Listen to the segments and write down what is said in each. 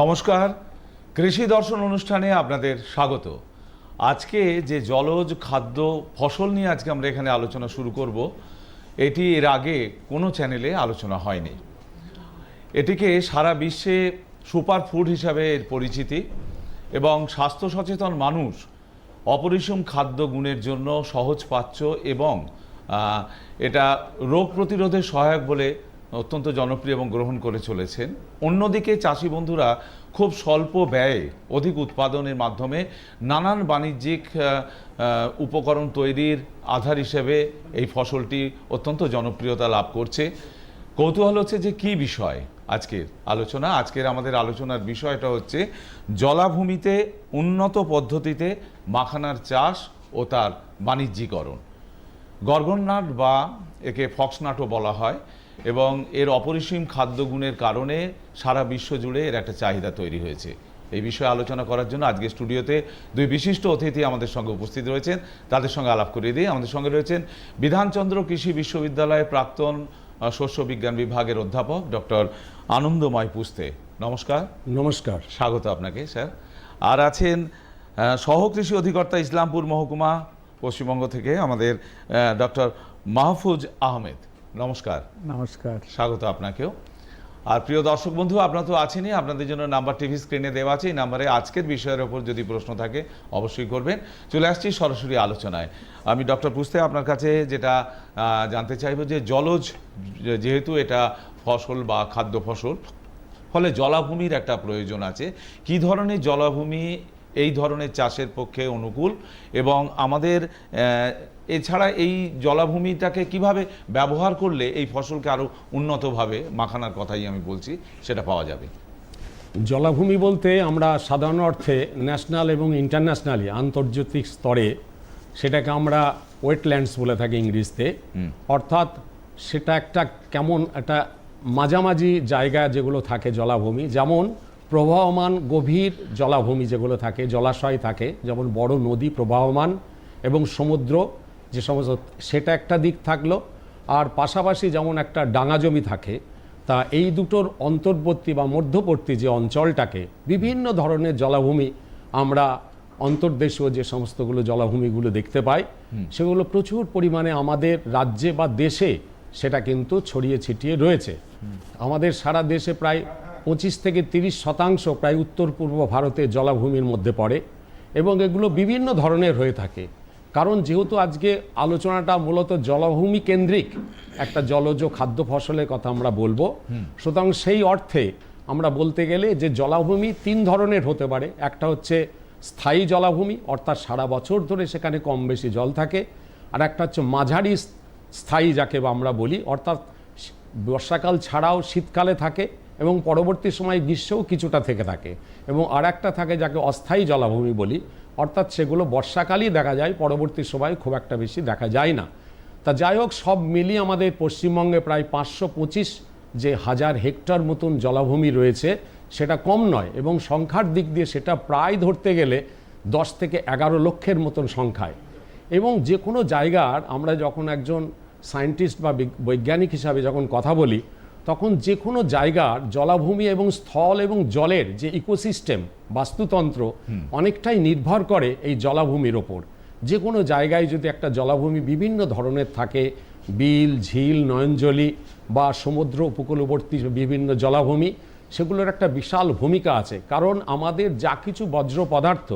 নমস্কার। কৃষি দর্শন অনুষ্ঠানে আপনাদের স্বাগত। আজকে যে জলজ খাদ্য ফসল নিয়ে আজকে আমরা এখানে আলোচনা শুরু করব, এটি এর আগে কোনো চ্যানেলে আলোচনা হয়নি। এটিকে সারা বিশ্বে সুপার ফুড হিসাবে এর পরিচিতি এবং স্বাস্থ্য সচেতন মানুষ অপরিসীম খাদ্য গুণের জন্য সহজ পাচ্য এবং এটা রোগ প্রতিরোধে সহায়ক বলে অত্যন্ত জনপ্রিয় এবং গ্রহণ করে চলেছেন। অন্যদিকে চাষি বন্ধুরা খুব স্বল্প ব্যয়ে অধিক উৎপাদনের মাধ্যমে নানান বাণিজ্যিক উপকরণ তৈরির আধার হিসেবে এই ফসলটি অত্যন্ত জনপ্রিয়তা লাভ করছে। কৌতূহল হচ্ছে যে কি বিষয় আজকের আলোচনা? আজকের আমাদের আলোচনার বিষয়টা হচ্ছে, জলাভূমিতে উন্নত পদ্ধতিতে মাখানার চাষ ও তার বাণিজ্যিকরণ। গর্গননাট বা একে ফক্সনাটও বলা হয়। এবং এর অপরিসীম খাদ্যগুণের কারণে সারা বিশ্ব জুড়ে এর একটা চাহিদা তৈরি হয়েছে। এই বিষয়ে আলোচনা করার জন্য আজকে স্টুডিওতে দুই বিশিষ্ট অতিথি আমাদের সঙ্গে উপস্থিত রয়েছেন। তাদের সঙ্গে আলাপ করিয়ে দিই আমাদের সঙ্গে রয়েছেন বিধানচন্দ্র কৃষি বিশ্ববিদ্যালয়ের প্রাক্তন শস্য বিজ্ঞান বিভাগের অধ্যাপক ডক্টর আনন্দময় পুস্তে। নমস্কার। নমস্কার। স্বাগত আপনাকে স্যার। আর আছেন সহকৃষি অধিকর্তা ইসলামপুর মহকুমা পশ্চিমবঙ্গ থেকে আমাদের ডক্টর মাহফুজ আহমেদ। নমস্কার। নমস্কার। স্বাগত আপনাকেও। আর প্রিয় দর্শক বন্ধু আপনারা তো আছেনই আপনাদের জন্য নাম্বার টিভি স্ক্রিনে দেওয়া আছে এই নাম্বারে আজকের বিষয়ের ওপর যদি প্রশ্ন থাকে অবশ্যই করবেন। চলে আসছি সরাসরি আলোচনায়। আমি ডক্টর পুস্তে আপনার কাছে যেটা জানতে চাইব যে জলজ যেহেতু এটা ফসল বা খাদ্য ফসল ফলে জলাভূমির একটা প্রয়োজন আছে। কি ধরনের জলাভূমি এই ধরনের চাষের পক্ষে অনুকূল? এবং আমাদের এছাড়া এই জলাভূমিটাকে কীভাবে ব্যবহার করলে এই ফসলকে আরও উন্নতভাবে মাখানার কথাই আমি বলছি সেটা পাওয়া যাবে। জলাভূমি বলতে আমরা সাধারণ অর্থে ন্যাশনাল এবং ইন্টারন্যাশনালি আন্তর্জাতিক স্তরে সেটাকে আমরা ওয়েটল্যান্ডস বলে থাকি ইংরেজিতে। অর্থাৎ সেটা একটা কেমন একটা মাঝামাঝি জায়গা যেগুলো থাকে জলাভূমি যেমন প্রবাহমান গভীর জলাভূমি যেগুলো থাকে জলাশয় থাকে যেমন বড় নদী প্রবাহমান এবং সমুদ্র যে সমস্ত সেটা একটা দিক থাকল আর পাশাপাশি যেমন একটা ডাঙা জমি থাকে তা এই দুটোর অন্তর্বর্তী বা মধ্যবর্তী যে অঞ্চলটাকে বিভিন্ন ধরনের জলাভূমি আমরা অন্তর্দেশীয় যে সমস্তগুলো জলাভূমিগুলো দেখতে পাই সেগুলো প্রচুর পরিমাণে আমাদের রাজ্যে বা দেশে সেটা কিন্তু ছড়িয়ে ছিটিয়ে রয়েছে। আমাদের সারা দেশে প্রায় পঁচিশ থেকে তিরিশ শতাংশ প্রায় উত্তর পূর্ব ভারতের জলাভূমির মধ্যে পড়ে এবং এগুলো বিভিন্ন ধরনের হয়ে থাকে। কারণ যেহেতু আজকে আলোচনাটা মূলত জলাভূমি কেন্দ্রিক একটা জলজ খাদ্য ফসলের কথা আমরা বলব সুতরাং সেই অর্থে আমরা বলতে গেলে যে জলাভূমি তিন ধরনের হতে পারে। একটা হচ্ছে স্থায়ী জলাভূমি অর্থাৎ সারা বছর ধরে সেখানে কম বেশি জল থাকে আর একটা হচ্ছে মাঝারি স্থায়ী যাকে বা আমরা বলি অর্থাৎ বর্ষাকাল ছাড়াও শীতকালে থাকে এবং পরবর্তী সময় গ্রীষ্মেও কিছুটা থেকে থাকে। এবং আর একটা থাকে যাকে অস্থায়ী জলাভূমি বলি অর্থাৎ সেগুলো বর্ষাকালই দেখা যায়, পরবর্তী সময় খুব একটা বেশি দেখা যায় না। তা যাই হোক, সব মিলিয়ে আমাদের পশ্চিমবঙ্গে প্রায় পাঁচশো পঁচিশ যে হাজার হেক্টর মতন জলাভূমি রয়েছে, সেটা কম নয় এবং সংখ্যার দিক দিয়ে সেটা প্রায় ধরতে গেলে দশ থেকে এগারো লক্ষের মতন সংখ্যায়। এবং যে কোনো জায়গার আমরা যখন একজন সায়েন্টিস্ট বা বৈজ্ঞানিক হিসাবে যখন কথা বলি তখন যে কোনো জায়গার জলাভূমি এবং স্থল এবং জলের যে ইকোসিস্টেম বাস্তুতন্ত্র অনেকটাই নির্ভর করে এই জলাভূমির ওপর। যে কোনো জায়গায় যদি একটা জলাভূমি বিভিন্ন ধরনের থাকে বিল ঝিল নয়নজলি বা সমুদ্র উপকূলবর্তী বিভিন্ন জলাভূমি সেগুলোর একটা বিশাল ভূমিকা আছে। কারণ আমাদের যা কিছু বজ্র পদার্থ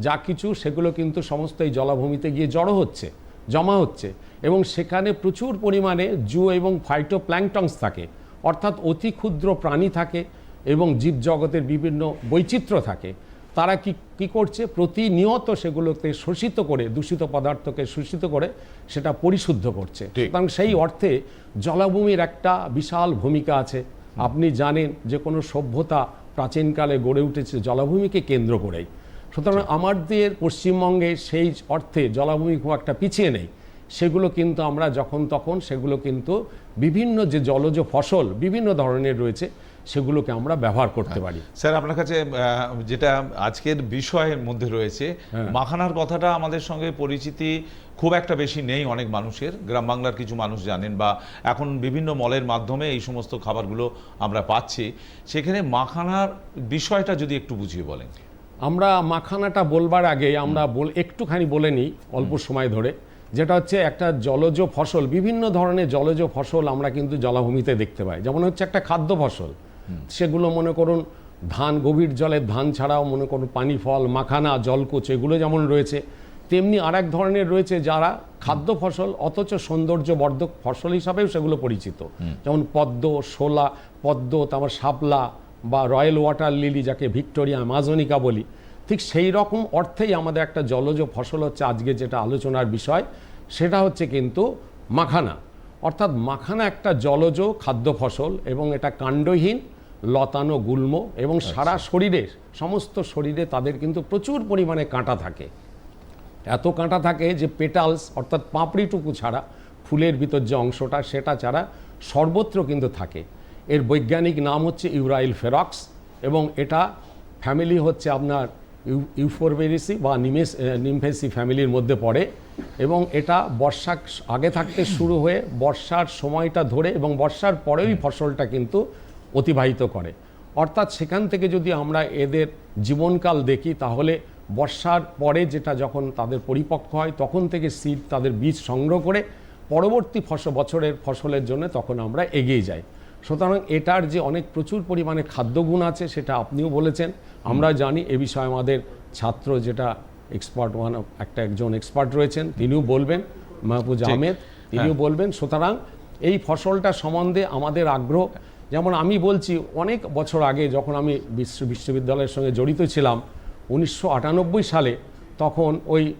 যা কিছু সেগুলো কিন্তু সমস্ত এই জলাভূমিতে গিয়ে জড়ো হচ্ছে জমা হচ্ছে এবং সেখানে প্রচুর পরিমাণে জু এবং ফাইটো প্ল্যাংটংস থাকে। অর্থাৎ অতি ক্ষুদ্র প্রাণী থাকে এবং জীবজগতের বিভিন্ন বৈচিত্র্য থাকে তারা কি কী করছে? প্রতিনিয়ত সেগুলোকে শোষিত করে দূষিত পদার্থকে শোষিত করে সেটা পরিশুদ্ধ করছে। সুতরাং সেই অর্থে জলাভূমির একটা বিশাল ভূমিকা আছে। আপনি জানেন যে কোনো সভ্যতা প্রাচীনকালে গড়ে উঠেছে জলাভূমিকে কেন্দ্র করেই। সুতরাং আমাদের পশ্চিমবঙ্গে সেই অর্থে জলাভূমি খুব একটা পিছিয়ে নেই। সেগুলো কিন্তু আমরা যখন তখন সেগুলো কিন্তু বিভিন্ন যে জলজ ফসল বিভিন্ন ধরনের রয়েছে সেগুলোকে আমরা ব্যবহার করতে পারি। স্যার আপনার কাছে যেটা আজকের বিষয়ের মধ্যে রয়েছে মাখানার কথাটা আমাদের সঙ্গে পরিচিতি খুব একটা বেশি নেই অনেক মানুষের। গ্রাম বাংলার কিছু মানুষ জানেন বা এখন বিভিন্ন মলের মাধ্যমে এই সমস্ত খাবারগুলো আমরা পাচ্ছি। সেখানে মাখানার বিষয়টা যদি একটু বুঝিয়ে বলেন। আমরা মাখানাটা বলবার আগে আমরা একটুখানি বলে নিই অল্প সময় ধরে। যেটা হচ্ছে একটা জলজ ফসল বিভিন্ন ধরনের জলজ ফসল আমরা কিন্তু জলাভূমিতে দেখতে পাই। যেমন হচ্ছে একটা খাদ্য ফসল। সেগুলো মনে করুন ধান গভীর জলের ধান ছাড়াও মনে করুন পানি ফল মাখানা জলকুচ এগুলো যেমন রয়েছে তেমনি আর এক ধরনের রয়েছে যারা খাদ্য ফসল অথচ সৌন্দর্যবর্ধক ফসল হিসাবেও সেগুলো পরিচিত। যেমন পদ্ম শোলা পদ্ম তারপর শাপলা বা রয়্যাল ওয়াটার লিলি যাকে ভিক্টোরিয়া আমাজনিকা বলি। ঠিক সেই রকম অর্থেই আমাদের একটা জলজ ফসল হচ্ছে আজকে যেটা আলোচনার বিষয় সেটা হচ্ছে কিন্তু মাখানা। অর্থাৎ মাখানা একটা জলজ খাদ্য ফসল এবং এটা কাণ্ডহীন লতানো গুল্ম এবং সারা শরীরে সমস্ত শরীরে তাদের কিন্তু প্রচুর পরিমাণে কাঁটা থাকে। এত কাঁটা থাকে যে পেটালস অর্থাৎ পাপড়িটুকু ছাড়া ফুলের ভিতর যে অংশটা সেটা ছাড়া সর্বত্র কিন্তু থাকে। এর বৈজ্ঞানিক নাম হচ্ছে ইউরাইল ফেরক্স এবং এটা ফ্যামিলি হচ্ছে আপনার ইউফোরবেরিসি বা নিমেস নিমফেসি ফ্যামিলির মধ্যে পড়ে এবং এটা বর্ষা আগে থাকতে শুরু হয়ে বর্ষার সময়টা ধরে এবং বর্ষার পরেই ফসলটা কিন্তু অতিবাহিত করে। অর্থাৎ সেখান থেকে যদি আমরা এদের জীবনকাল দেখি, তাহলে বর্ষার পরে যেটা যখন তাদের পরিপক্ক হয়, তখন থেকে সিড তাদের বীজ সংগ্রহ করে পরবর্তী ফসল বছরের ফসলের জন্য তখন আমরা এগিয়ে যাই। সুতরাং এটার যে অনেক প্রচুর পরিমাণে খাদ্যগুণ আছে সেটা আপনিও বলেছেন। আমরা জানি এ বিষয়ে আমাদের ছাত্র যেটা এক্সপার্ট ওয়ান একটা একজন এক্সপার্ট রয়েছেন তিনিও বলবেন মাহফুজ আহমেদ তিনিও বলবেন সুতরাং এই ফসলটা সম্বন্ধে আমাদের আগ্রহ যেমন আমি বলছি অনেক বছর আগে যখন আমি বিশ্ব বিশ্ববিদ্যালয়ের সঙ্গে জড়িত ছিলাম উনিশশো আটানব্বই সালে তখন ওই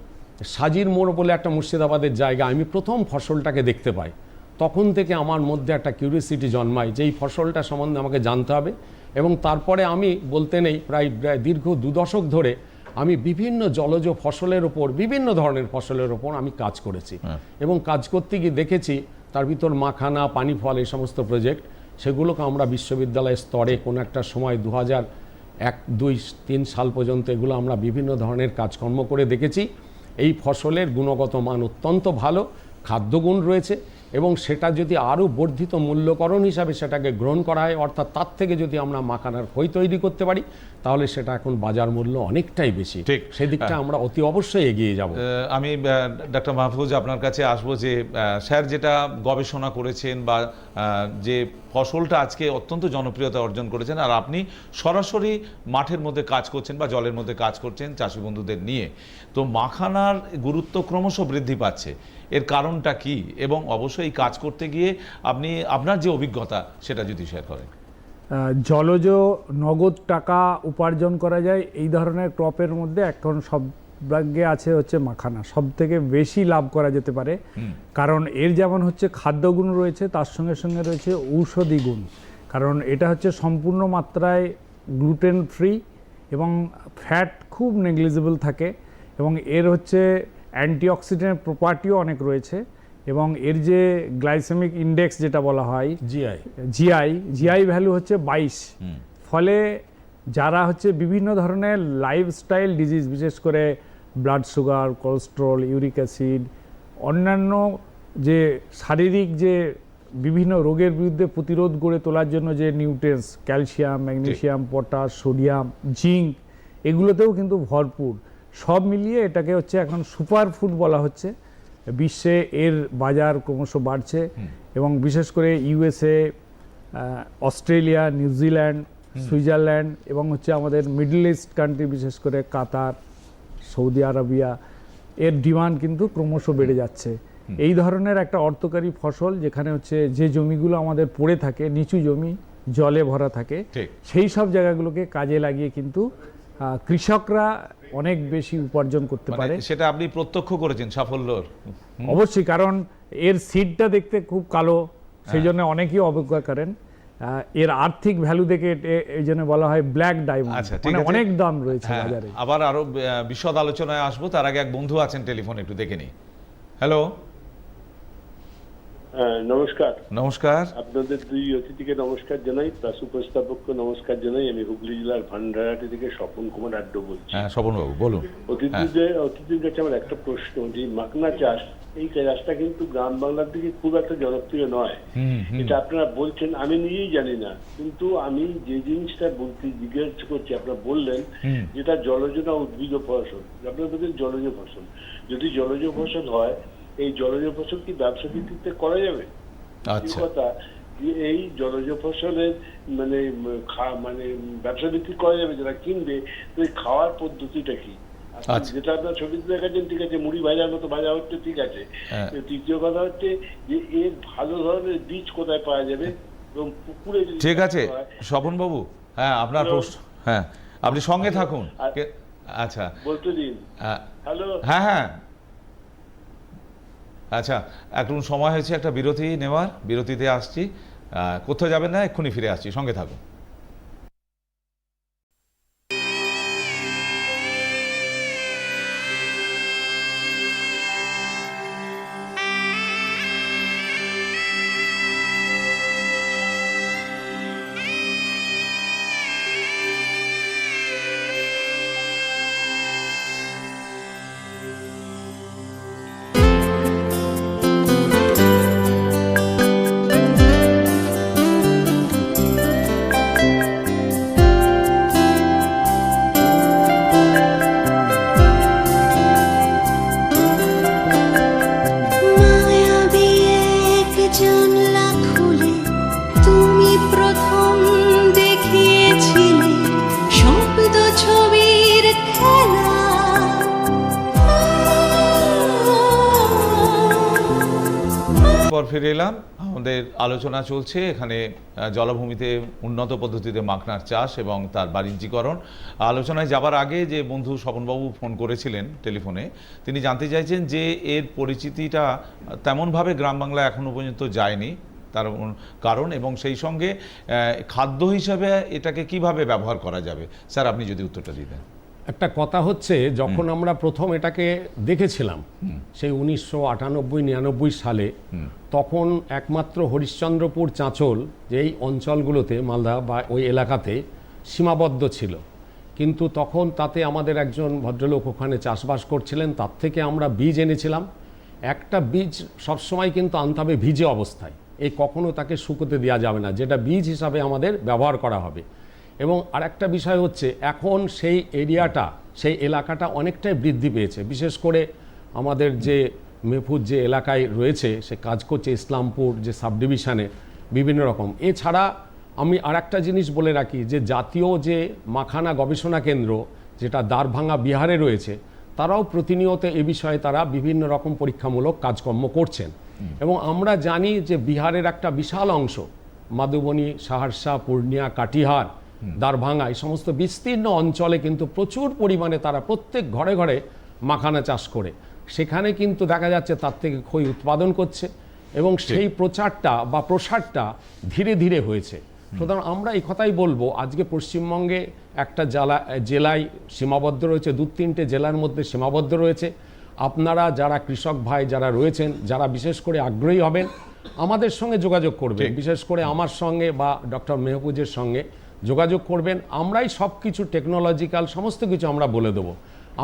সাজির মোড় বলে একটা মুর্শিদাবাদের জায়গা আমি প্রথম ফসলটাকে দেখতে পাই। তখন থেকে আমার মধ্যে একটা কিউরিয়াসিটি জন্মায় যে এই ফসলটা সম্বন্ধে আমাকে জানতে হবে এবং তারপরে আমি বলতে নেই প্রায় প্রায় দীর্ঘ দু দশক ধরে আমি বিভিন্ন জলজ ফসলের ওপর বিভিন্ন ধরনের ফসলের ওপর আমি কাজ করেছি। এবং কাজ করতে গিয়ে দেখেছি তার ভিতর মাখানা পানি ফল এই সমস্ত প্রজেক্ট সেগুলোকে আমরা বিশ্ববিদ্যালয় স্তরে কোনো একটা সময় দু হাজার এক দুই তিন সাল পর্যন্ত এগুলো আমরা বিভিন্ন ধরনের কাজকর্ম করে দেখেছি। এই ফসলের গুণগত মান অত্যন্ত ভালো খাদ্যগুণ রয়েছে। এবং সেটা যদি আরও বর্ধিত মূল্যকরণ হিসাবে সেটাকে গ্রহণ করা হয় অর্থাৎ তার থেকে যদি আমরা মাখানার খই তৈরি করতে পারি তাহলে সেটা এখন বাজার মূল্য অনেকটাই বেশি। ঠিক। সেদিকটা আমরা অতি অবশ্যই এগিয়ে যাব। আমি ডাক্তার মাহফুজ আপনার কাছে আসব যে স্যার যেটা গবেষণা করেছেন বা যে ফসলটা আজকে অত্যন্ত জনপ্রিয়তা অর্জন করেছেন আর আপনি সরাসরি মাঠের মধ্যে কাজ করছেন বা জলের মধ্যে কাজ করছেন চাষি বন্ধুদের নিয়ে তো মাখানার গুরুত্ব ক্রমশ বৃদ্ধি পাচ্ছে। এর কারণটা কি? এবং অবশ্যই কাজ করতে গিয়ে আপনি আপনার যে অভিজ্ঞতা সেটা যদি শেয়ার করেন। জলজ নগদ টাকা উপার্জন করা যায় এই ধরনের ক্রপের মধ্যে এখন সব ভাগ্যে আছে হচ্ছে মাখানা। সব থেকে বেশি লাভ করা যেতে পারে। কারণ এর যেমন হচ্ছে খাদ্যগুণ রয়েছে তার সঙ্গে সঙ্গে রয়েছে ঔষধি গুণ। কারণ এটা হচ্ছে সম্পূর্ণ মাত্রায় গ্লুটেন ফ্রি এবং ফ্যাট খুব নেগলিজিবল থাকে। এবং এর হচ্ছে অ্যান্টিঅক্সিডেন্ট প্রপার্টিও অনেক রয়েছে এবং এর যে গ্লাইসেমিক ইন্ডেক্স যেটা বলা হয় জিআই জিআই জিআই ভ্যালু হচ্ছে বাইশ। ফলে যারা হচ্ছে বিভিন্ন ধরনের লাইফস্টাইল ডিজিজ বিশেষ করে blood sugar cholesterol uric acid অন্যান্য যে শারীরিক যে বিভিন্ন রোগের বিরুদ্ধে প্রতিরোধ গড়ে তোলার জন্য যে nutrients calcium magnesium potash sodium zinc এগুলোতেও কিন্তু ভরপুর। সব মিলিয়ে এটাকে হচ্ছে এখন সুপার ফুড বলা হচ্ছে। বিশ্বে এর বাজার ক্রমশ বাড়ছে এবং বিশেষ করে ইউএসএ অস্ট্রেলিয়া নিউজিল্যান্ড সুইজারল্যান্ড এবং হচ্ছে আমাদের মিডল ইস্ট কান্ট্রি বিশেষ করে কাতার সৌদি আরবিয়া এর ডিমান্ড কিন্তু ক্রমশ বেড়ে যাচ্ছে। এই ধরনের একটা অর্থকারী ফসল যেখানে হচ্ছে যে জমিগুলো আমাদের পড়ে থাকে নিচু জমি জলে ভরা থাকে সেই সব জায়গাগুলোকে কাজে লাগিয়ে কিন্তু কৃষকরা অনেক বেশি উপার্জন করতে মানে পারে। সেটা আপনি প্রত্যক্ষ করেছেন সাফল্যর। অবশ্যই কারণ এর সিডটা দেখতে খুব কালো সেই জন্য অনেকেই অবজ্ঞা করেন। এর আর্থিক ভ্যালু দেখে এই জন্য বলা হয় ব্ল্যাক ডায়মন্ড আচ্ছা মানে আছে। অনেক দাম রয়েছে হ্যাঁ, বাজারে। আবার আরও বিশদ আলোচনায় আসব তার আগে এক বন্ধু আছেন টেলিফোনে একটু দেখে নিই। হ্যালো হ্যাঁ, নমস্কার। নমস্কার। আপনাদের দুই অতিথিকে নমস্কার জানাই প্লাস উপস্থাপককে নমস্কার জানাই আমি হুগলি জেলার ভান্ডারহাটি থেকে স্বপন কুমার আড্ড বলছি। হ্যাঁ স্বপনবাবু বলুন। অতিথিদের অতিথির কাছে আমার একটা প্রশ্ন যে মাকনা চাষ এই চাষটা কিন্তু গ্রাম বাংলার দিকে খুব একটা জনপ্রিয় নয়। এটা আপনারা বলছেন আমি নিজেই জানি না। কিন্তু আমি যে জিনিসটা বলতে জিজ্ঞেস করছি আপনারা বললেন যেটা জলজ না উদ্ভিদ ফসল। আপনারা বলছেন জলজ ফসল। যদি জলজ ফসল হয় এই জলজ ফসল কি ব্যবসা ভিত্তিতে করা যাবে? আচ্ছা। কথা এই জলজ ফসলের মানে মানে ব্যবসা ভিত্তিক করা যাবে যারা কিনবে তো খাওয়ার পদ্ধতিটা কি? আচ্ছা। যেটা আপনার ছবিতে দেখাচ্ছেন ঠিক আছে মুড়ি ভাজার মতো ভাজা হচ্ছে ঠিক আছে। হ্যাঁ। তৃতীয় কথা হচ্ছে যে এর ভালো ধরনের বীজ কোথায় পাওয়া যাবে এবং পুকুরে ঠিক আছে চাষ হয়, স্বপনবাবু হ্যাঁ আপনার প্রশ্ন হ্যাঁ আপনি সঙ্গে থাকুন আচ্ছা। বলতে দিন। হ্যাঁ, হ্যালো। হ্যাঁ হ্যাঁ। আচ্ছা এখন সময় হয়েছে একটা বিরতি নেওয়ার। বিরতিতে আসছি। কোথাও যাবেন না, এক্ষুনি ফিরে আসছি। সঙ্গে থাকুন। আলোচনা চলছে। এখানে জলাভূমিতে উন্নত পদ্ধতিতে মাখনার চাষ এবং তার বাণিজ্যিকরণ। আলোচনায় যাবার আগে যে বন্ধু স্বপনবাবু ফোন করেছিলেন টেলিফোনে, তিনি জানতে চাইছেন যে এর পরিচিতিটা তেমনভাবে গ্রাম বাংলা এখনও পর্যন্ত যায়নি। তার কারণ এবং সেই সঙ্গে খাদ্য হিসাবে এটাকে কীভাবে ব্যবহার করা যাবে? স্যার, আপনি যদি উত্তরটা দিতেন একটা কথা হচ্ছে যখন আমরা প্রথম এটাকে দেখেছিলাম সেই উনিশশো আটানব্বই নিরানব্বই সালে তখন একমাত্র হরিশ্চন্দ্রপুর চাঁচল যে এই অঞ্চলগুলোতে মালদা বা ওই এলাকাতে সীমাবদ্ধ ছিল। কিন্তু তখন তাতে আমাদের একজন ভদ্রলোক ওখানে চাষবাস করছিলেন তার থেকে আমরা বীজ এনেছিলাম। একটা বীজ সবসময় কিন্তু আনতে হবে ভিজে অবস্থায়। এই কখনো তাকে শুকোতে দেওয়া যাবে না যেটা বীজ হিসাবে আমাদের ব্যবহার করা হবে। এবং আরেকটা বিষয় হচ্ছে, এখন সেই এরিয়াটা, সেই এলাকাটা অনেকটাই বৃদ্ধি পেয়েছে। বিশেষ করে আমাদের যে মেফুজ যে এলাকায় রয়েছে, সে কাজ করছে ইসলামপুর যে সাব ডিভিশনে বিভিন্ন রকম। এছাড়া আমি আরেকটা জিনিস বলে রাখি যে, জাতীয় যে মাখানা গবেষণা কেন্দ্র, যেটা দ্বারভাঙা বিহারে রয়েছে, তারাও প্রতিনিয়ত এ বিষয়ে তারা বিভিন্ন রকম পরীক্ষামূলক কাজকর্ম করছেন। এবং আমরা জানি যে, বিহারের একটা বিশাল অংশ, মাধুবনী, সাহারসা, পূর্ণিয়া, কাটিহার দ্বারভাঙা এই সমস্ত বিস্তীর্ণ অঞ্চলে কিন্তু প্রচুর পরিমাণে তারা প্রত্যেক ঘরে ঘরে মাখানা চাষ করে। সেখানে কিন্তু দেখা যাচ্ছে তার থেকে খই উৎপাদন করছে এবং সেই প্রচারটা বা প্রসারটা ধীরে ধীরে হয়েছে। সুতরাং আমরা এই কথাই বলব আজকে পশ্চিমবঙ্গে একটা জেলা জেলায় সীমাবদ্ধ রয়েছে দু তিনটে জেলার মধ্যে সীমাবদ্ধ রয়েছে। আপনারা যারা কৃষক ভাই যারা রয়েছেন যারা বিশেষ করে আগ্রহী হবেন আমাদের সঙ্গে যোগাযোগ করবে বিশেষ করে আমার সঙ্গে বা ডক্টর মেহবুজের সঙ্গে। যোগাযোগ করবেন আমরাই সব কিছু টেকনোলজিক্যাল সমস্ত কিছু আমরা বলে দেবো।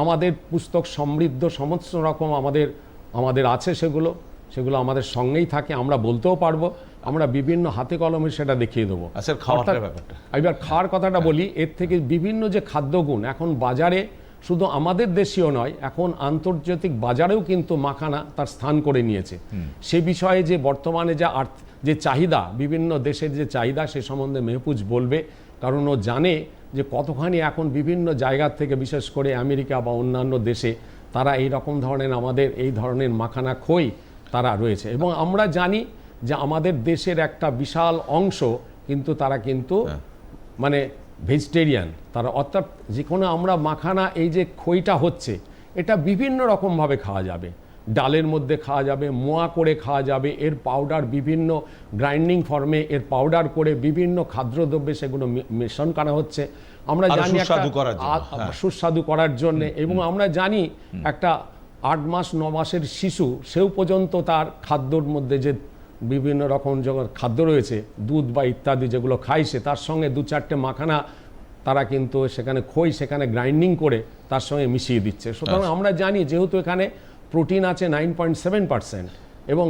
আমাদের পুস্তক সমৃদ্ধ সমস্ত রকম আমাদের আমাদের আছে সেগুলো সেগুলো আমাদের সঙ্গেই থাকে আমরা বলতেও পারব আমরা বিভিন্ন হাতে কলমে সেটা দেখিয়ে দেবো। এবার খাওয়ার কথাটা বলি এর থেকে বিভিন্ন যে খাদ্যগুণ এখন বাজারে শুধু আমাদের দেশীয় নয় এখন আন্তর্জাতিক বাজারেও কিন্তু মাখানা তার স্থান করে নিয়েছে। সে বিষয়ে যে বর্তমানে যা আর্থ যে চাহিদা বিভিন্ন দেশের যে চাহিদা সে সম্বন্ধে মেহপুজ বলবে কারণ ও জানে যে কতখানি এখন বিভিন্ন জায়গার থেকে বিশেষ করে আমেরিকা বা অন্যান্য দেশে তারা এই রকম ধরনের আমাদের এই ধরনের মাখানা খই তারা রয়েছে। এবং আমরা জানি যে আমাদের দেশের একটা বিশাল অংশ কিন্তু তারা কিন্তু মানে ভেজিটেরিয়ান তারা অর্থাৎ যে কোনো আমরা মাখানা এই যে খইটা হচ্ছে এটা বিভিন্ন রকমভাবে খাওয়া যাবে। ডালের মধ্যে খাওয়া যাবে মোয়া করে খাওয়া যাবে এর পাউডার বিভিন্ন গ্রাইন্ডিং ফর্মে এর পাউডার করে বিভিন্ন খাদ্যদ্রব্যে সেগুলো মিশ্রণ করা হচ্ছে। আমরা জানি সুস্বাদু করার জন্য, হ্যাঁ। সুস্বাদু করার জন্য এবং আমরা জানি একটা আট মাস ন মাসের শিশু সেও পর্যন্ত তার খাদ্যর মধ্যে যে বিভিন্ন রকম যখন খাদ্য রয়েছে দুধ বা ইত্যাদি যেগুলো খাইছে তার সঙ্গে দু চারটে মাখানা তারা কিন্তু সেখানে খই সেখানে গ্রাইন্ডিং করে তার সঙ্গে মিশিয়ে দিচ্ছে। সুতরাং আমরা জানি যেহেতু এখানে প্রোটিন আছে নাইন পয়েন্ট সেভেন পার্সেন্ট এবং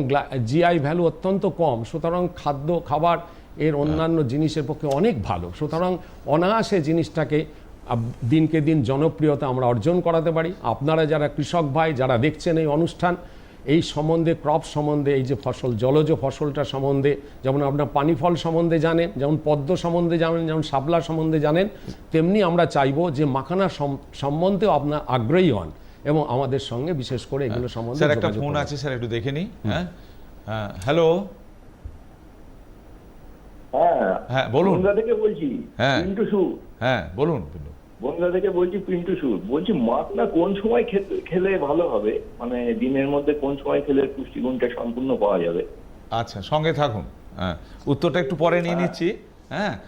জিআই ভ্যালু অত্যন্ত কম সুতরাং খাদ্য খাবার এর অন্যান্য জিনিসের পক্ষে অনেক ভালো। সুতরাং অনায়াসে জিনিসটাকে দিনকে দিন জনপ্রিয়তা আমরা অর্জন করাতে পারি। আপনারা যারা কৃষক ভাই যারা দেখছেন এই অনুষ্ঠান এই সম্বন্ধে ক্রপ সম্বন্ধে এই যে ফসল জলজ ফসলটা সম্বন্ধে যেমন আপনার পানি ফল সম্বন্ধে জানেন যেমন পদ্ম সম্বন্ধে জানেন যেমন শাপলা সম্বন্ধে জানেন তেমনি আমরা চাইব যে মাখানা সম্বন্ধেও আপনার আগ্রহী হন। এবং আমাদের সঙ্গে বিশেষ করে এগুলো সম্বন্ধে স্যার একটা ফোন আছে স্যার একটু দেখে নিই। হ্যাঁ? হ্যাঁ হ্যালো? হ্যাঁ। হ্যাঁ, বলুন। থেকে বলছি হ্যাঁ। পিন্টু সু। হ্যাঁ বলুন থেকে বলছি পিন্টু সু। বলছি মাছটা কোন সময় খেতে- খেলে ভালো হবে? মানে দিনের মধ্যে কোন সময় খেলে পুষ্টিগুণটা সম্পূর্ণ পাওয়া যাবে? আচ্ছা সঙ্গে থাকুন। হ্যাঁ উত্তরটা একটু পরে নিয়ে নিচ্ছি। হ্যাঁ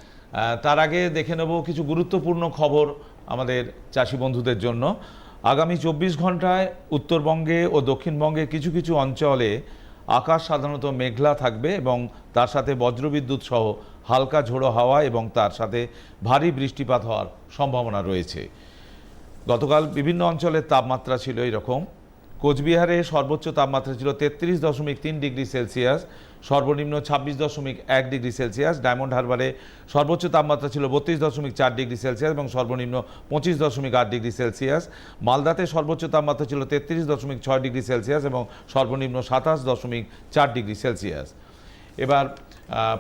তার আগে দেখে নেব কিছু গুরুত্বপূর্ণ খবর আমাদের চাষি বন্ধুদের জন্য। আগামী চব্বিশ ঘন্টায় উত্তরবঙ্গে ও দক্ষিণবঙ্গে কিছু কিছু অঞ্চলে আকাশ সাধারণত মেঘলা থাকবে এবং তার সাথে বজ্রবিদ্যুৎ সহ হালকা ঝোড়ো হাওয়া এবং তার সাথে ভারী বৃষ্টিপাত হওয়ার সম্ভাবনা রয়েছে। গতকাল বিভিন্ন অঞ্চলের তাপমাত্রা ছিল এরকম কোচবিহারে সর্বোচ্চ তাপমাত্রা ছিল তেত্রিশ দশমিক তিন ডিগ্রি সেলসিয়াস, সর্বনিম্ন ছাব্বিশ দশমিক এক ডিগ্রি সেলসিয়াস। ডায়মন্ড হারবারে সর্বোচ্চ তাপমাত্রা ছিল বত্রিশ দশমিক চার ডিগ্রি সেলসিয়াস এবং সর্বনিম্ন পঁচিশ দশমিক আট ডিগ্রি সেলসিয়াস। মালদাতে সর্বোচ্চ তাপমাত্রা ছিল তেত্রিশ দশমিক ছয় ডিগ্রি সেলসিয়াস এবং সর্বনিম্ন সাতাশ দশমিক চার ডিগ্রি সেলসিয়াস। এবার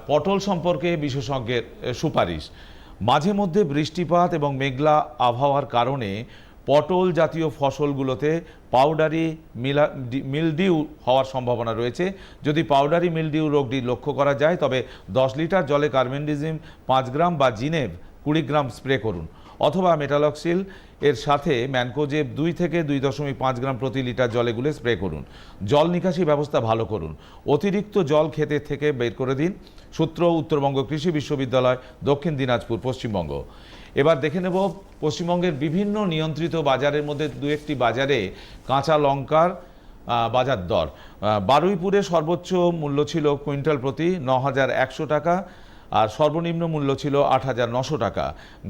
পটল সম্পর্কে বিশেষজ্ঞের সুপারিশ। মাঝে মধ্যে বৃষ্টিপাত এবং মেঘলা আবহাওয়ার কারণে পটল জাতীয় ফসলগুলোতে পাউডারি মিলা মিলডিউ হওয়ার সম্ভাবনা রয়েছে। যদি পাউডারি মিলডিউ রোগটি লক্ষ্য করা যায়, তবে দশ লিটার জলে কার্বেন্ডিজিম পাঁচ গ্রাম বা জিনেভ, কুড়ি গ্রাম স্প্রে করুন। অথবা মেটালক্সিল এর সাথে ম্যানকোজেব দুই থেকে দুই দশমিক পাঁচ গ্রাম প্রতি লিটার জলে গুলে স্প্রে করুন। জল নিকাশি ব্যবস্থা ভালো করুন। অতিরিক্ত জল খেতে থেকে বের করে দিন। সূত্র, উত্তরবঙ্গ কৃষি বিশ্ববিদ্যালয়, দক্ষিণ দিনাজপুর, পশ্চিমবঙ্গ। এবার দেখে নেব পশ্চিমবঙ্গের বিভিন্ন নিয়ন্ত্রিত বাজারের মধ্যে দু একটি বাজারে কাঁচা লঙ্কার বাজার দর। বারুইপুরে সর্বোচ্চ মূল্য ছিল কুইন্টাল প্রতি ন হাজার একশো টাকা আর সর্বনিম্ন মূল্য ছিল আট হাজার নশো টাকা।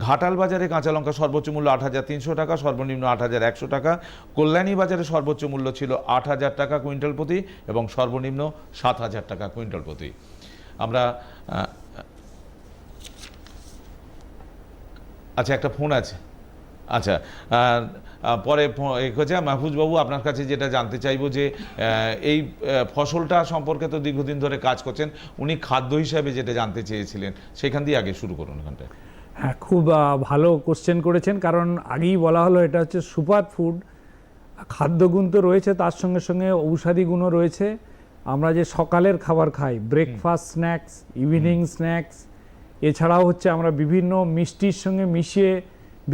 ঘাটাল বাজারে কাঁচা লঙ্কা সর্বোচ্চ মূল্য আট হাজার তিনশো টাকা, সর্বনিম্ন আট হাজার একশো টাকা। কল্যাণী বাজারে সর্বোচ্চ মূল্য ছিল আট হাজার টাকা কুইন্টাল প্রতি এবং সর্বনিম্ন সাত হাজার টাকা কুইন্টাল প্রতি। আমরা আচ্ছা একটা ফোন আছে। আচ্ছা পরে হচ্ছে মাহফুজবাবু আপনার কাছে যেটা জানতে চাইব যে এই ফসলটা সম্পর্কে তো দীর্ঘদিন ধরে কাজ করছেন উনি খাদ্য হিসাবে যেটা জানতে চেয়েছিলেন সেখান দিয়ে আগে শুরু করুন ওখানটায়। হ্যাঁ খুব ভালো কোশ্চেন করেছেন কারণ আগেই বলা হলো এটা হচ্ছে সুপার ফুড। খাদ্যগুণ তো রয়েছে তার সঙ্গে সঙ্গে ঔষধি গুণও রয়েছে। আমরা যে সকালের খাবার খাই ব্রেকফাস্ট স্ন্যাক্স ইভিনিং স্ন্যাক্স এছাড়াও হচ্ছে আমরা বিভিন্ন মিষ্টির সঙ্গে মিশিয়ে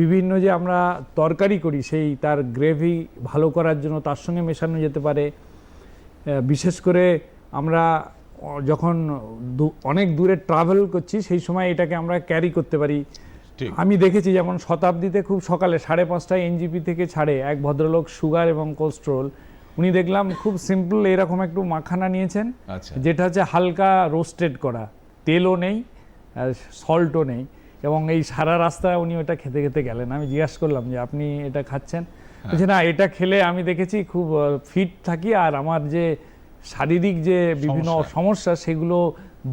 বিভিন্ন যে আমরা তরকারি করি সেই তার গ্রেভি ভালো করার জন্য তার সঙ্গে মেশানো যেতে পারে। বিশেষ করে আমরা যখন অনেক দূরে ট্রাভেল করছি সেই সময় এটাকে আমরা ক্যারি করতে পারি। আমি দেখেছি যেমন শতাব্দীতে খুব সকালে সাড়ে পাঁচটায় এনজিপি থেকে ছাড়ে এক ভদ্রলোক সুগার এবং কোলেস্ট্রল উনি দেখলাম খুব সিম্পল এরকম একটু মাখানা নিয়েছেন আচ্ছা। যেটা হচ্ছে হালকা রোস্টেড করা। তেলও নেই সল্টও নেই। এবং এই সারা রাস্তায় উনি ওটা খেতে খেতে গেলেন। আমি জিজ্ঞাসা করলাম যে আপনি এটা খাচ্ছেন? বলছে না এটা খেলে আমি দেখেছি খুব ফিট থাকি আর আমার যে শারীরিক যে বিভিন্ন সমস্যা। সমস্যা সেগুলো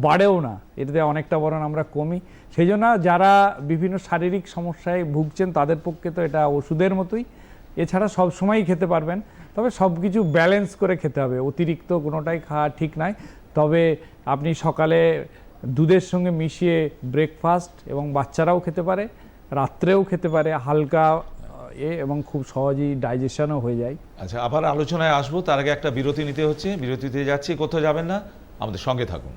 বাড়েও না। এটাতে অনেকটা বরং আমরা কমি সেই জন্য যারা বিভিন্ন শারীরিক সমস্যায় ভুগছেন তাদের পক্ষে তো এটা ওষুধের মতোই। এছাড়া সব সময়ই খেতে পারবেন। তবে সব কিছু ব্যালেন্স করে খেতে হবে। অতিরিক্ত কোনোটাই খাওয়া ঠিক নয় তবে আপনি সকালে দুধের সঙ্গে মিশিয়ে ব্রেকফাস্ট এবং বাচ্চারাও খেতে পারে, রাত্রেও খেতে পারে, হালকা, এ এবং খুব সহজেই ডাইজেশনও হয়ে যায়। আচ্ছা আবার আলোচনায় আসব, তার আগে একটা বিরতি নিতে হচ্ছে। বিরতিতে যাচ্ছি, কোথাও যাবেন না। আমাদের সঙ্গে থাকুন।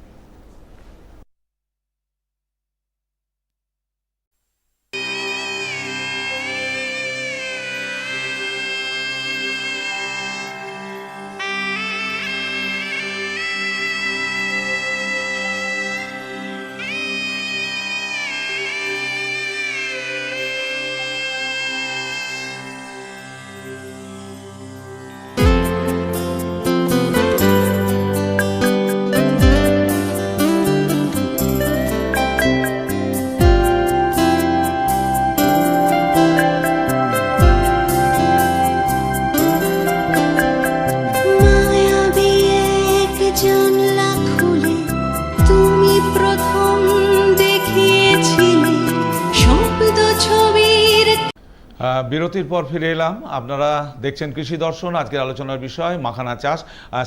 বিরতির পর ফিরে এলাম। আপনারা দেখছেন কৃষি দর্শন আজকের আলোচনার বিষয় মাখানা চাষ।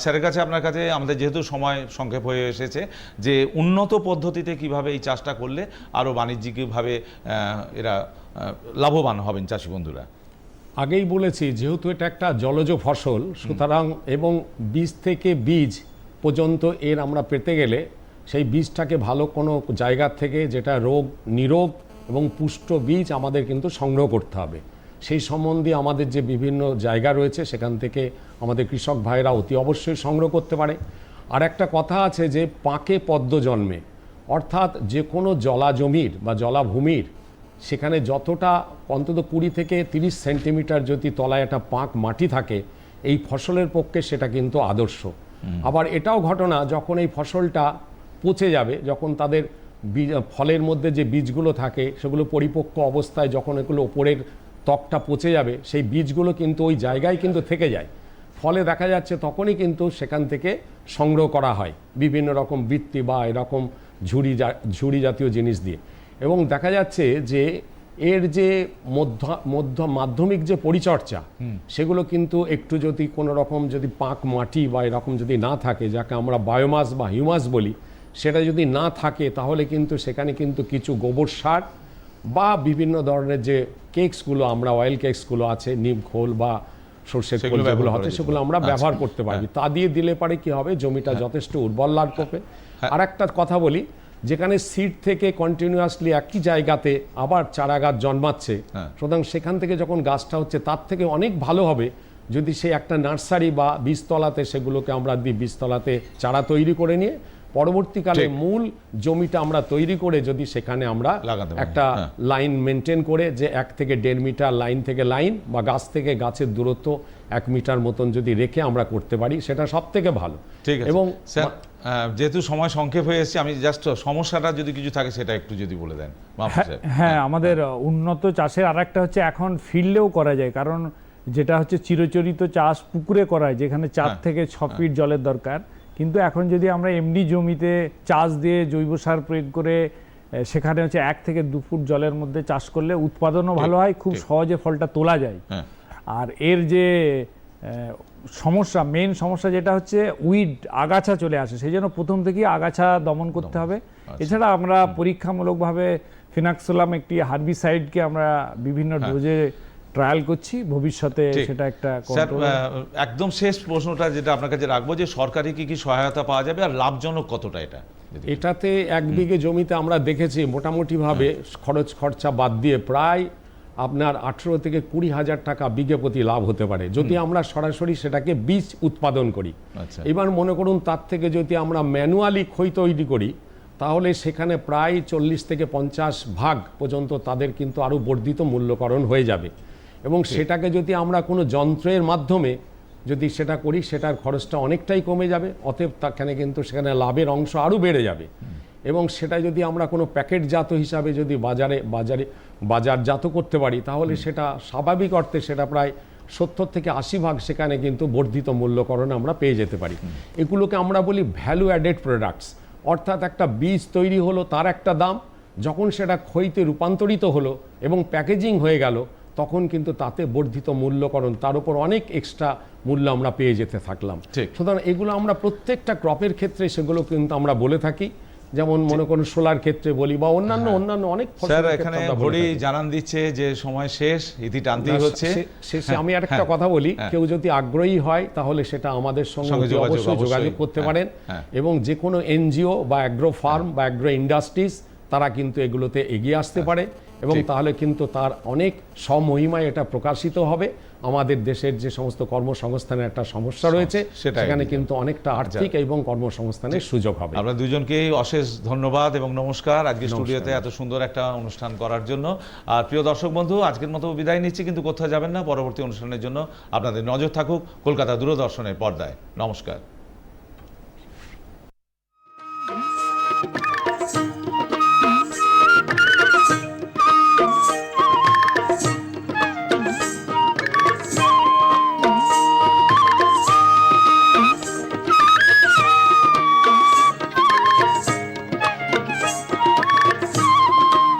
স্যারের কাছে আপনার কাছে আমাদের যেহেতু সময় সংক্ষেপ হয়ে এসেছে যে উন্নত পদ্ধতিতে কীভাবে এই চাষটা করলে আরও বাণিজ্যিকভাবে এরা লাভবান হবেন চাষি বন্ধুরা? আগেই বলেছি যেহেতু এটা একটা জলজ ফসল সুতরাং এবং বীজ থেকে বীজ পর্যন্ত এর আমরা পেতে গেলে সেই বীজটাকে ভালো কোনো জায়গা থেকে যেটা রোগ নিরোগ এবং পুষ্ট বীজ আমাদের কিন্তু সংগ্রহ করতে হবে। সেই সম্বন্ধে আমাদের যে বিভিন্ন জায়গা রয়েছে সেখান থেকে আমাদের কৃষক ভাইরা অতি অবশ্যই সংগ্রহ করতে পারে। আর একটা কথা আছে যে পাকে পদ্ম জন্মে অর্থাৎ যে কোনো জলা জমির বা জলাভূমির সেখানে যতটা অন্তত কুড়ি থেকে তিরিশ সেন্টিমিটার যদি তলায় একটা পাঁক মাটি থাকে এই ফসলের পক্ষে সেটা কিন্তু আদর্শ। আবার এটাও ঘটনা যখন এই ফসলটা পচে যাবে যখন তাদের ফলের মধ্যে যে বীজগুলো থাকে সেগুলো পরিপক্ক অবস্থায় যখন এগুলো ওপরের ত্বকটা পচে যাবে সেই বীজগুলো কিন্তু ওই জায়গায় কিন্তু থেকে যায়। ফলে দেখা যাচ্ছে তখনই কিন্তু সেখান থেকে সংগ্রহ করা হয় বিভিন্ন রকম বৃত্তি বা এরকম ঝুড়ি ঝুড়ি জাতীয় জিনিস দিয়ে। এবং দেখা যাচ্ছে যে এর যে মধ্য মধ্য মাধ্যমিক যে পরিচর্যা সেগুলো কিন্তু একটু যদি কোনো রকম যদি পাঁক মাটি বা এরকম যদি না থাকে যাকে আমরা বায়োমাস বা হিউমাস বলি সেটা যদি না থাকে তাহলে কিন্তু সেখানে কিন্তু কিছু গোবর সার বা বিভিন্ন ধরনের যে কেকসগুলো আমরা অয়েল কেকসগুলো আছে নিম খোল বা সর্ষের খোল যেগুলো হচ্ছে সেগুলো আমরা ব্যবহার আচ্ছা, করতে পারবি তা দিয়ে দিলে পারে কি হবে? জমিটা যথেষ্ট উর্বর লাভ করবে। হ্যাঁ। আর একটা কথা বলি যেখানে সিড থেকে কন্টিনিউয়াসলি একই জায়গাতে আবার চারা গাছ জন্মাচ্ছে হ্যাঁ। সুতরাং সেখান থেকে যখন গাছটা হচ্ছে তার থেকে অনেক ভালো হবে যদি সে একটা নার্সারি বা বীজতলাতে সেগুলোকে আমরা দিই বীজতলাতে চারা তৈরি করে নিয়ে পরবর্তীকালে মূল জমিটা আমরা তৈরি করে যদি সেখানে আমরা একটা হ্যাঁ। লাইন মেনটেন করে যে এক থেকে দেড় মিটার লাইন থেকে লাইন বা গাছ থেকে গাছের দূরত্ব এক মিটার মতন যদি রেখে আমরা করতে পারি সেটা সব থেকে ভালো। ঠিক এবং যেহেতু সময় সংক্ষেপ হয়ে এসেছে আমি জাস্ট সমস্যাটা যদি কিছু থাকে সেটা একটু যদি বলে দেন হ্যাঁ, হ্যাঁ আমাদের উন্নত চাষের আর একটা হচ্ছে এখন ফিল্ডেও করা যায় কারণ যেটা হচ্ছে চিরচরিত চাষ পুকুরে করা যেখানে চার হ্যাঁ, থেকে ছ ফিট জলের দরকার। কিন্তু এখন যদি আমরা এমনি জমিতে চাষ দিয়ে জৈব সার প্রয়োগ করে সেখানে হচ্ছে এক থেকে দু ফুট জলের মধ্যে চাষ করলে উৎপাদনও ভালো হয় খুব সহজে ফলটা তোলা যায়। হ্যাঁ। আর এর যে সমস্যা মেন সমস্যা যেটা হচ্ছে উইড আগাছা চলে আসে সেই জন্য প্রথম থেকেই আগাছা দমন করতে হবে। আচ্ছা। এছাড়া আমরা পরীক্ষামূলকভাবে ফিনাক্সোলাম একটি হার্বিসাইডকে আমরা বিভিন্ন ডোজে ট্রায়াল করছি ভবিষ্যতে হ্যাঁ। সেটা একটা স্যার একদম শেষ প্রশ্নটা যেটা আপনার কাছে রাখব যে সরকারি কি কি সহায়তা পাওয়া যাবে আর লাভজনক কতটা এটা? এটাতে এক বিঘে জমিতে আমরা দেখেছি মোটামুটিভাবে খরচ খরচা বাদ দিয়ে প্রায় আপনার আঠেরো থেকে কুড়ি হাজার টাকা বিঘে প্রতি লাভ হতে পারে। যদি আমরা সরাসরি সেটাকে বীজ উৎপাদন করি। আচ্ছা। এবার মনে করুন তার থেকে যদি আমরা ম্যানুয়ালি খই তৈরি করি তাহলে সেখানে প্রায় চল্লিশ থেকে পঞ্চাশ ভাগ পর্যন্ত তাদের কিন্তু আরও বর্ধিত মূল্যকরণ হয়ে যাবে। এবং সেটাকে যদি আমরা কোনো যন্ত্রের মাধ্যমে যদি সেটা করি সেটার খরচটা অনেকটাই কমে যাবে অতএব তাখানে কিন্তু সেখানে লাভের অংশ আরও বেড়ে যাবে। এবং সেটা যদি আমরা কোনো প্যাকেটজাত হিসাবে যদি বাজারে বাজারে বাজারজাত করতে পারি তাহলে সেটা স্বাভাবিক অর্থে সেটা প্রায় সত্তর থেকে আশি ভাগ সেখানে কিন্তু বর্ধিত মূল্যকরণ আমরা পেয়ে যেতে পারি। এগুলোকে আমরা বলি ভ্যালু অ্যাডেড প্রোডাক্টস অর্থাৎ একটা বীজ তৈরি হলো তার একটা দাম যখন সেটা খইতে রূপান্তরিত হলো এবং প্যাকেজিং হয়ে গেল তখন কিন্তু তাতে বর্ধিত মূল্যকরণ তার উপর অনেক এক্সট্রা মূল্য আমরা পেয়ে যেতে থাকলাম। সুতরাং এগুলো আমরা প্রত্যেকটা ক্রপের ক্ষেত্রে সেগুলো কিন্তু আমরা বলে থাকি। যেমন মনে করুন সোলার ক্ষেত্রে বলি বা অন্যান্য অন্যান্য অনেক স্যার এখানে ঘড়ি জানান দিচ্ছে যে সময় শেষ ইতি টানতেই হচ্ছে। শেষে হ্যাঁ, আমি আরেকটা হ্যাঁ, কথা বলি হ্যাঁ। কেউ যদি আগ্রহী হয় তাহলে সেটা আমাদের সঙ্গে অবশ্যই। যোগাযোগ করতে হ্যাঁ, পারেন। হ্যাঁ। এবং যে কোনো এনজিও বা অ্যাগ্রো ফার্ম বা অ্যাগ্রো ইন্ডাস্ট্রিজ তারা কিন্তু এগুলোতে এগিয়ে আসতে পারে। এবং তাহলে কিন্তু তার অনেক স্বমহিমায় এটা প্রকাশিত হবে। আমাদের দেশের যে সমস্ত কর্মসংস্থানের একটা সমস্যা রয়েছে সেখানে কিন্তু অনেকটা আর্থিক এবং কর্মসংস্থানের সুযোগ হবে। আমরা দুজনকেই অশেষ ধন্যবাদ এবং নমস্কার আজকে স্টুডিওতে এত সুন্দর একটা অনুষ্ঠান করার জন্য। আর প্রিয় দর্শক বন্ধু আজকের মতো বিদায় নিচ্ছি কিন্তু কোথাও যাবেন না। পরবর্তী অনুষ্ঠানের জন্য আপনাদের নজর থাকুক কলকাতা দূরদর্শনের পর্দায়। নমস্কার।